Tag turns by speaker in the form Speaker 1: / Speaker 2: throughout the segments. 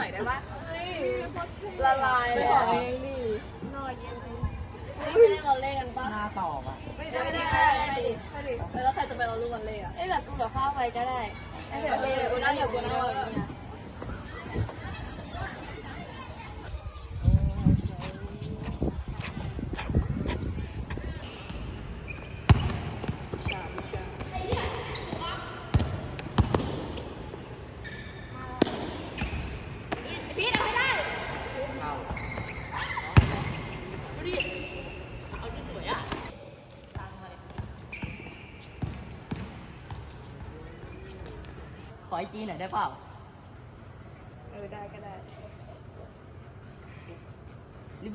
Speaker 1: น่อยได้ปะ
Speaker 2: ละลายเลยของเอ
Speaker 1: งดิ
Speaker 2: นี่ไม่ได้มาเล่นกันปะหน้าตอบอะไม่ได้ไม่ได้ไม่ได้แล้วใครจะไปเอาลูกมันเล่อะเอ้
Speaker 1: ยแ
Speaker 3: บบกูก
Speaker 1: ับข้าวไปก็
Speaker 3: ได้
Speaker 1: เดี๋ยวเล่
Speaker 2: กูนั่งอยู่กูนั่งอยู
Speaker 3: ่ ขอไอจีหน่อยได้เปล่า เออ
Speaker 1: ได้ก็ได้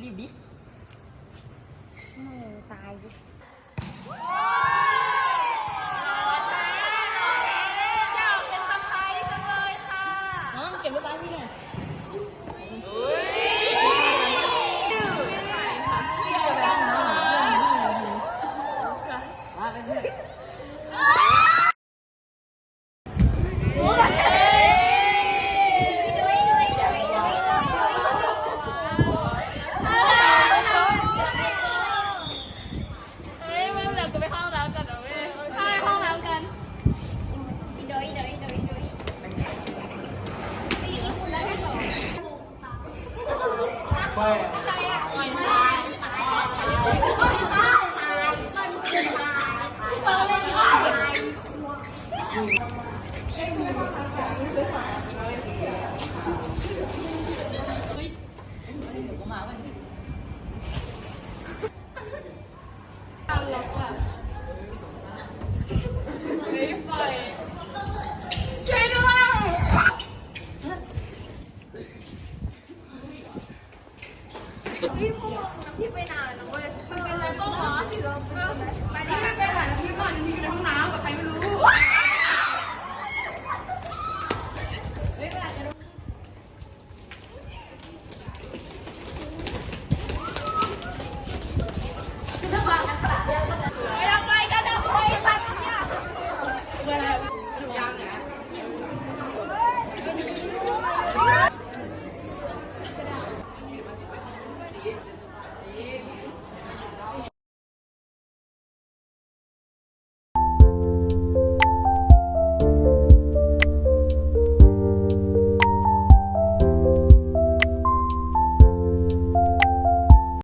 Speaker 3: รีบๆดิ
Speaker 1: อยากเป็นสะพ้าย
Speaker 2: จังเลยค่ะ
Speaker 3: น้องเก็บรูปบ้านพี่หน่อยมาเป็นเพื่อน เฮ้ยไม่เป็นไรกูไปเข้าห้องน้ำกันเดี๋ยวเว้ยเข้าไปห้องน้ำกัน เดี๋
Speaker 2: พี่พวกมึงนะพี่ไปนานนะเว้ยมันเป็นอะไรบ้า
Speaker 3: งเหรอ Yeah.